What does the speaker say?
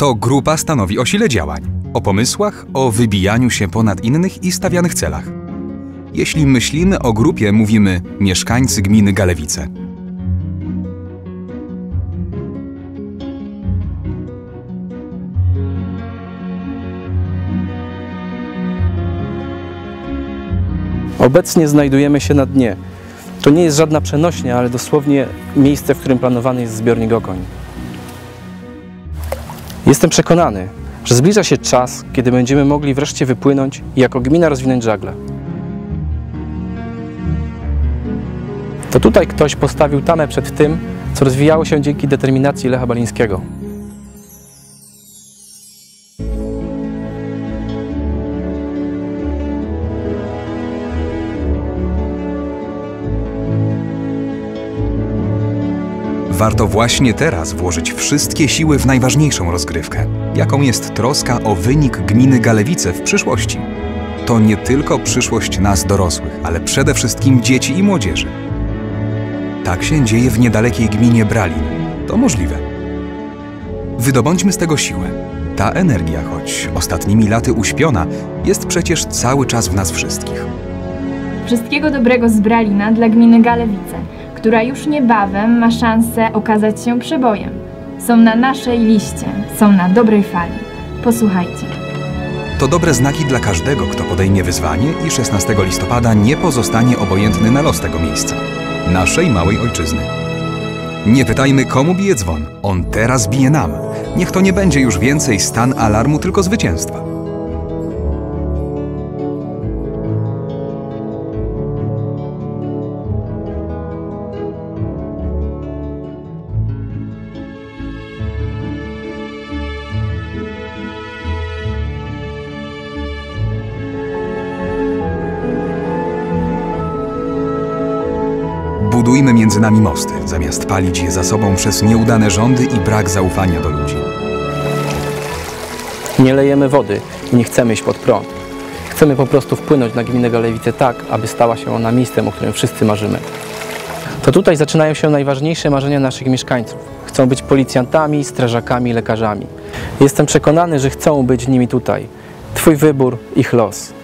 To grupa stanowi o sile działań, o pomysłach, o wybijaniu się ponad innych i stawianych celach. Jeśli myślimy o grupie, mówimy mieszkańcy gminy Galewice. Obecnie znajdujemy się na dnie. To nie jest żadna przenośnia, ale dosłownie miejsce, w którym planowany jest zbiornik Okoń. Jestem przekonany, że zbliża się czas, kiedy będziemy mogli wreszcie wypłynąć i jako gmina rozwinąć żagle. To tutaj ktoś postawił tamę przed tym, co rozwijało się dzięki determinacji Lecha Balińskiego. Warto właśnie teraz włożyć wszystkie siły w najważniejszą rozgrywkę, jaką jest troska o wynik gminy Galewice w przyszłości. To nie tylko przyszłość nas dorosłych, ale przede wszystkim dzieci i młodzieży. Tak się dzieje w niedalekiej gminie Bralin. To możliwe. Wydobądźmy z tego siłę. Ta energia, choć ostatnimi laty uśpiona, jest przecież cały czas w nas wszystkich. Wszystkiego dobrego z Bralina dla gminy Galewice, która już niebawem ma szansę okazać się przebojem. Są na naszej liście, są na dobrej fali. Posłuchajcie. To dobre znaki dla każdego, kto podejmie wyzwanie i 16 listopada nie pozostanie obojętny na los tego miejsca naszej małej ojczyzny. Nie pytajmy, komu bije dzwon. On teraz bije nam. Niech to nie będzie już więcej stan alarmu, tylko zwycięstwa. Budujmy między nami mosty, zamiast palić je za sobą przez nieudane rządy i brak zaufania do ludzi. Nie lejemy wody i nie chcemy iść pod prąd. Chcemy po prostu wpłynąć na gminę Galewice tak, aby stała się ona miejscem, o którym wszyscy marzymy. To tutaj zaczynają się najważniejsze marzenia naszych mieszkańców. Chcą być policjantami, strażakami, lekarzami. Jestem przekonany, że chcą być nimi tutaj. Twój wybór, ich los.